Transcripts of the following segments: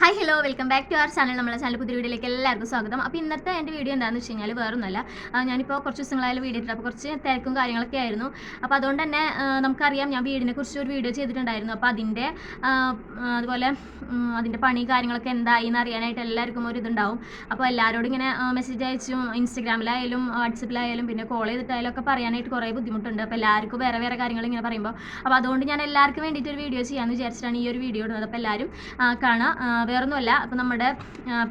Hi hello welcome back to our channel നമ്മളെ channel പുതിയ വീഡിയോയിലേക്ക് എല്ലാവർക്കും സ്വാഗതം. അപ്പോൾ ഇന്നത്തെ എന്റെ വീഡിയോ എന്താണെന്ന് വെച്ച് കഴിഞ്ഞാൽ വേറൊന്നുമല്ല. ഞാനിപ്പോൾ കുറച്ച് ദിവസങ്ങളായാലും വീഡിയോ ഇട്ടിട്ട് അപ്പോൾ കുറച്ച് തിരക്കും കാര്യങ്ങളൊക്കെ ആയിരുന്നു. അപ്പോൾ അതുകൊണ്ട് തന്നെ നമുക്കറിയാം ഞാൻ വീടിനെ കുറിച്ച് ഒരു വീഡിയോ ചെയ്തിട്ടുണ്ടായിരുന്നു. അപ്പോൾ അതിന്റെ അതുപോലെ അതിന്റെ പണി കാര്യങ്ങളൊക്കെ എന്തായി എന്ന് അറിയാനായിട്ട് എല്ലാവർക്കും ഒരു ഇതുണ്ടാവും. അപ്പോൾ എല്ലാവരോടും ഇങ്ങനെ മെസ്സേജ് അയച്ചും ഇൻസ്റ്റഗ്രാമിലായാലും വാട്സപ്പിലായാലും പിന്നെ കോൾ ചെയ്തിട്ടായാലും ഒക്കെ പറയാനായിട്ട് കുറേ ബുദ്ധിമുട്ടുണ്ട്. അപ്പോൾ എല്ലാവർക്കും വേറെ വേറെ കാര്യങ്ങൾ ഇങ്ങനെ പറയുമ്പോൾ അപ്പോൾ അതുകൊണ്ട് ഞാൻ എല്ലാവർക്കും വേണ്ടിയിട്ട് ഒരു വീഡിയോ ചെയ്യാമെന്ന് വിചാരിച്ചിട്ടാണ് ഈ ഒരു വീഡിയോ ഇടുന്നത്. അപ്പോൾ എല്ലാവരും കാണാം. വേറൊന്നുമല്ല. അപ്പോൾ നമ്മുടെ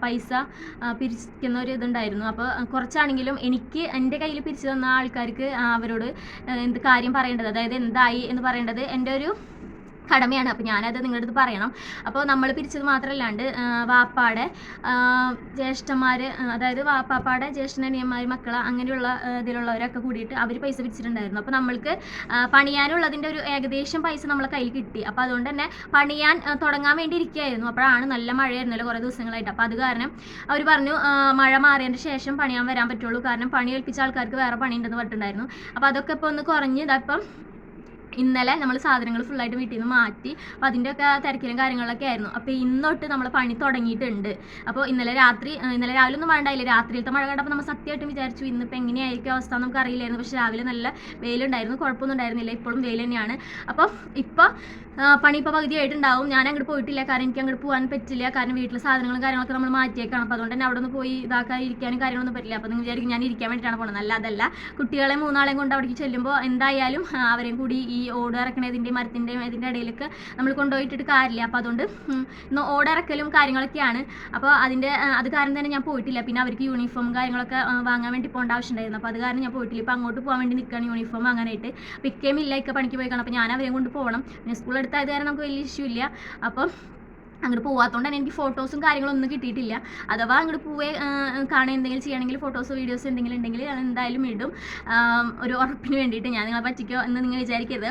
പൈസ പിരിക്കുന്ന ഒരു ഇതുണ്ടായിരുന്നു. അപ്പോൾ കുറച്ചാണെങ്കിലും എനിക്ക് എന്റെ കയ്യിൽ പിരിച്ചു തന്ന ആൾക്കാർക്ക് അവരോട് എന്ത് കാര്യം പറയേണ്ടത് അതായത് എന്തായി എന്ന് പറയേണ്ടത് എന്റെ ഒരു കടമയാണ്. അപ്പോൾ ഞാനത് നിങ്ങളുടെ അടുത്ത് പറയണം. അപ്പോൾ നമ്മൾ പിരിച്ചത് മാത്രമല്ലാണ്ട് വാപ്പാടെ ജ്യേഷ്ഠന്മാർ അതായത് വാപ്പാപ്പാടെ ജ്യേഷ്ഠനിയന്മാർ മക്കൾ അങ്ങനെയുള്ള ഇതിലുള്ളവരൊക്കെ കൂടിയിട്ട് അവർ പൈസ പിരിച്ചിട്ടുണ്ടായിരുന്നു. അപ്പോൾ നമ്മൾക്ക് പണിയാനുള്ളതിന്റെ ഒരു ഏകദേശം പൈസ നമ്മളെ കയ്യിൽ കിട്ടി. അപ്പോൾ അതുകൊണ്ട് തന്നെ പണിയാൻ തുടങ്ങാൻ വേണ്ടി ഇരിക്കുകയായിരുന്നു. അപ്പോഴാണ് നല്ല മഴയായിരുന്നല്ലോ കുറേ ദിവസങ്ങളായിട്ട്. അപ്പോൾ അത് കാരണം അവർ പറഞ്ഞു മഴ മാറിയതിന് ശേഷം പണിയാൻ വരാൻ പറ്റുള്ളൂ. കാരണം പണി ഏൽപ്പിച്ച ആൾക്കാർക്ക് വേറെ പണിയുണ്ടെന്ന് പറഞ്ഞിട്ടുണ്ടായിരുന്നു. അപ്പോൾ അതൊക്കെ ഇപ്പോൾ ഒന്ന് കുറഞ്ഞ് ഇതപ്പം ഇന്നലെ നമ്മൾ സാധനങ്ങൾ ഫുള്ളായിട്ട് വീട്ടിൽ നിന്ന് മാറ്റി അപ്പോൾ അതിന്റെയൊക്കെ തിരക്കിലും കാര്യങ്ങളൊക്കെ ആയിരുന്നു. അപ്പോൾ ഇന്നൊട്ട് നമ്മൾ പണി തുടങ്ങിയിട്ടുണ്ട്. അപ്പോൾ ഇന്നലെ രാത്രി ഇന്നലെ രാവിലെ ഒന്നും വേണ്ടായില്ല. രാത്രിയിലത്തെ മഴ കണ്ടപ്പോൾ നമ്മൾ സത്യമായിട്ടും വിചാരിച്ചു ഇന്നിപ്പോൾ എങ്ങനെയായിരിക്കും അവസ്ഥ നമുക്ക് അറിയില്ലായിരുന്നു. പക്ഷേ രാവിലെ നല്ല വെയിലുണ്ടായിരുന്നു. കുഴപ്പമൊന്നും ഉണ്ടായിരുന്നില്ല. ഇപ്പോഴും വെയിൽ തന്നെയാണ്. അപ്പോൾ ഇപ്പോൾ പണി ഇപ്പോൾ പകുതിയായിട്ടുണ്ടാവും. ഞാൻ അങ്ങോട്ട് പോയിട്ടില്ല. കാരണം എനിക്ക് അങ്ങോട്ട് പോകാൻ പറ്റില്ല. കാരണം വീട്ടിലെ സാധനങ്ങളും കാര്യങ്ങളൊക്കെ നമ്മൾ മാറ്റിയേക്കാണ്. അപ്പോൾ അതുകൊണ്ട് തന്നെ അവിടെ നിന്ന് പോയി ഇതാക്കാൻ ഇരിക്കാനും കാര്യങ്ങളൊന്നും പറ്റില്ല. അപ്പോൾ നിങ്ങൾ വിചാരിക്കും ഞാൻ ഇരിക്കാൻ വേണ്ടിയിട്ടാണ് പോകുന്നത് അല്ല. അതല്ല കുട്ടികളെ മൂന്നാളെയും കൊണ്ട് അവിടേക്ക് ചെല്ലുമ്പോൾ എന്തായാലും അവരെയും കൂടി ഈ ഓട് ഇറക്കണതിന്റെയും മരത്തിന്റെയും ഇതിന്റെ ഇടയിലൊക്കെ നമ്മൾ കൊണ്ടുപോയിട്ടിട്ട് കാര്യമില്ല. അപ്പോൾ അതുകൊണ്ട് ഉം, ഇന്ന് ഓട് ഇറക്കലും കാര്യങ്ങളൊക്കെയാണ്. അപ്പോൾ അതിന്റെ അത് കാരണം തന്നെ ഞാൻ പോയിട്ടില്ല. പിന്നെ അവർക്ക് യൂണിഫോം കാര്യങ്ങളൊക്കെ വാങ്ങാൻ വേണ്ടി പോകേണ്ട ആവശ്യമുണ്ടായിരുന്നു. അപ്പോൾ അത് കാരണം ഞാൻ പോയിട്ടില്ല. ഇപ്പോൾ അങ്ങോട്ട് പോകാൻ വേണ്ടി നിൽക്കുകയാണ് യൂണിഫോം വാങ്ങാനായിട്ട്. പിക്കേം ഇല്ല. ഇക്ക പണിക്ക് പോയി അപ്പോൾ ഞാൻ അവരെയും കൊണ്ട് പോകണം. പിന്നെ സ്കൂൾ എടുത്തായത് കാരണം നമുക്ക് വലിയ ഇഷ്യൂ ഇല്ല. അപ്പം അങ്ങോട്ട് പോവാത്തതുകൊണ്ട് തന്നെ എനിക്ക് ഫോട്ടോസും കാര്യങ്ങളും ഒന്നും കിട്ടിയിട്ടില്ല. അഥവാ അങ്ങോട്ട് പോവേ കാണാൻ എന്തെങ്കിലും ചെയ്യണമെങ്കിൽ ഫോട്ടോസ് വീഡിയോസ് എന്തെങ്കിലും ഉണ്ടെങ്കിൽ ഞാൻ എന്തായാലും ഇടും. ഒരു ഉറപ്പിന് വേണ്ടിയിട്ട് ഞാൻ നിങ്ങളെ പറ്റിക്കോ എന്ന് നിങ്ങൾ വിചാരിക്കരുത്.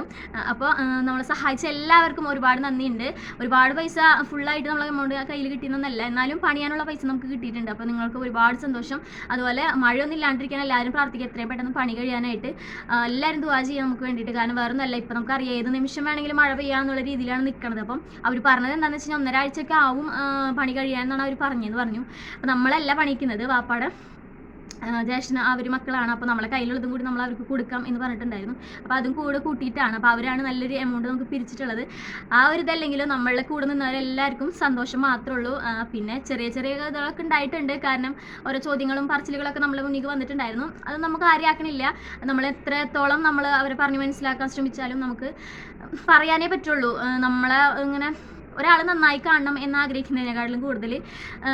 അപ്പോൾ നമ്മളെ സഹായിച്ച എല്ലാവർക്കും ഒരുപാട് നന്ദിയുണ്ട്. ഒരുപാട് പൈസ ഫുള്ളായിട്ട് നമ്മളെ എമൗണ്ട് കയ്യിൽ കിട്ടിയെന്നല്ല എന്നാലും പണിയാനുള്ള പൈസ നമുക്ക് കിട്ടിയിട്ടുണ്ട്. അപ്പോൾ നിങ്ങൾക്ക് ഒരുപാട് സന്തോഷം. അതുപോലെ മഴയൊന്നും ഇല്ലാണ്ടിരിക്കാൻ എല്ലാവരും പ്രാർത്ഥിക്കുക. എത്രയും പെട്ടെന്ന് പണി കഴിയാനായിട്ട് എല്ലാവരും ദുവാ ചെയ്യാൻ നമുക്ക് വേണ്ടിയിട്ട്. കാരണം വേറെ ഒന്നല്ല ഇപ്പം നമുക്കറിയാം ഏത് നിമിഷം വേണമെങ്കിലും മഴ പെയ്യാന്നുള്ള രീതിയിലാണ് നിൽക്കുന്നത് അപ്പം അവർ പറഞ്ഞത് എന്താണെന്ന് വെച്ചാൽ കഴിഞ്ഞാൽ ഒന്നരാഴ്ചയൊക്കെ ആവും പണി കഴിയാമെന്നാണ് അവർ പറഞ്ഞതെന്ന് പറഞ്ഞു. അപ്പം നമ്മളല്ല പണിക്കുന്നത് വാപ്പാടെ. ജ്യേഷ്ഠന അവർ മക്കളാണ്. അപ്പോൾ നമ്മളെ കയ്യിലുള്ളതും കൂടി നമ്മൾ അവർക്ക് കൊടുക്കാം എന്ന് പറഞ്ഞിട്ടുണ്ടായിരുന്നു. അപ്പോൾ അതും കൂടെ കൂട്ടിയിട്ടാണ്. അപ്പോൾ അവരാണ് നല്ലൊരു എമൗണ്ട് നമുക്ക് പിരിച്ചിട്ടുള്ളത്. ആ ഒരു ഇതല്ലെങ്കിലും നമ്മളെ കൂടെ നിന്നവരെല്ലാവർക്കും സന്തോഷം മാത്രമേ ഉള്ളൂ പിന്നെ ചെറിയ ചെറിയ ഇതൊക്കെ ഉണ്ടായിട്ടുണ്ട്. കാരണം ഓരോ ചോദ്യങ്ങളും പറച്ചിലുകളൊക്കെ നമ്മളെ മുന്നിൽ വന്നിട്ടുണ്ടായിരുന്നു. അത് നമുക്ക് ആരെയാക്കണില്ല നമ്മൾ എത്രത്തോളം നമ്മൾ അവരെ പറഞ്ഞ് മനസ്സിലാക്കാൻ ശ്രമിച്ചാലും നമുക്ക് പറയാനേ പറ്റുള്ളൂ. നമ്മളെ ഇങ്ങനെ ഒരാൾ നന്നായി കാണണം എന്ന് ആഗ്രഹിക്കുന്നതിനെക്കാട്ടിലും കൂടുതൽ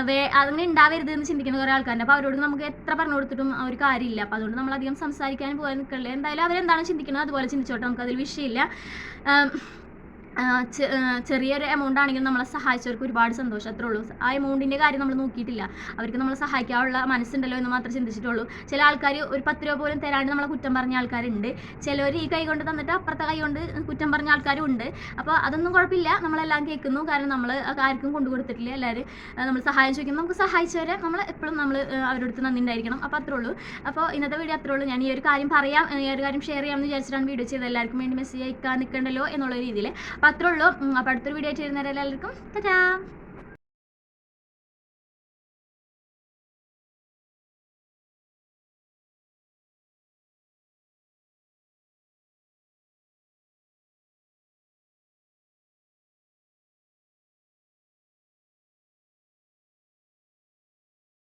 വേ അങ്ങനെ ഉണ്ടാവരുത് എന്ന് ചിന്തിക്കുന്ന കുറേ ആൾക്കാരുണ്ട്. അപ്പോൾ അവരോട് നമുക്ക് എത്ര പറഞ്ഞു കൊടുത്തിട്ടും ആ ഒരു കാര്യമില്ല. അപ്പോൾ അതുകൊണ്ട് നമ്മൾ അധികം സംസാരിക്കാനും പോകാൻ നിൽക്കല്ലേ എന്തായാലും അവരെന്താണ് ചിന്തിക്കുന്നത് അതുപോലെ ചിന്തിച്ചോട്ടെ. നമുക്കതിൽ വിഷയമില്ല. ചെറിയൊരു എമൗണ്ട് ആണെങ്കിലും നമ്മളെ സഹായിച്ചവർക്ക് ഒരുപാട് സന്തോഷം അത്രേ ഉള്ളൂ. ആ എമൗണ്ടിന്റെ കാര്യം നമ്മൾ നോക്കിയിട്ടില്ല. അവർക്ക് നമ്മളെ സഹായിക്കാനുള്ള മനസ്സുണ്ടല്ലോ എന്ന് മാത്രം ചിന്തിച്ചിട്ടുള്ളൂ. ചില ആൾക്കാർ ഒരു പത്ത് രൂപ പോലും തരാണ്ട് നമ്മളെ കുറ്റം പറഞ്ഞ ആൾക്കാരുണ്ട്. ചിലവർ ഈ കൈ കൊണ്ട് തന്നിട്ട് അപ്പുറത്തെ കൈ കൊണ്ട് കുറ്റം പറഞ്ഞ ആൾക്കാരും ഉണ്ട്. അപ്പോൾ അതൊന്നും കുഴപ്പമില്ല. നമ്മളെല്ലാം കേൾക്കുന്നു. കാരണം നമ്മൾ ആർക്കും കൊണ്ടു കൊടുത്തിട്ടില്ല. എല്ലാവരും നമ്മൾ സഹായം ചോദിക്കുന്നു. നമുക്ക് സഹായിച്ചവരെ നമ്മൾ എപ്പോഴും നമ്മൾ അവരുടെ അടുത്ത് നന്ദി ഉണ്ടായിരിക്കണം. അപ്പോൾ അത്രേ ഉള്ളൂ. അപ്പോൾ ഇന്നത്തെ വീഡിയോ അത്രേ ഉള്ളൂ. ഞാൻ ഈ ഒരു കാര്യം പറയാം. ഈ ഒരു കാര്യം ഷെയർ ചെയ്യാമെന്ന് വിചാരിച്ചിട്ടാണ് വീഡിയോ ചെയ്തത്. എല്ലാവർക്കും വേണ്ടി മെസ്സേജ് അയക്കാൻ നിൽക്കണ്ടല്ലോ എന്നുള്ള രീതിയിൽ അപ്പോൾ അത്രേ ഉള്ളൂ. അപ്പൊ അപ്പോൾ അടുത്തൊരു വീഡിയോ ആയിട്ട് വരുന്നവരെ എല്ലാവർക്കും ടാ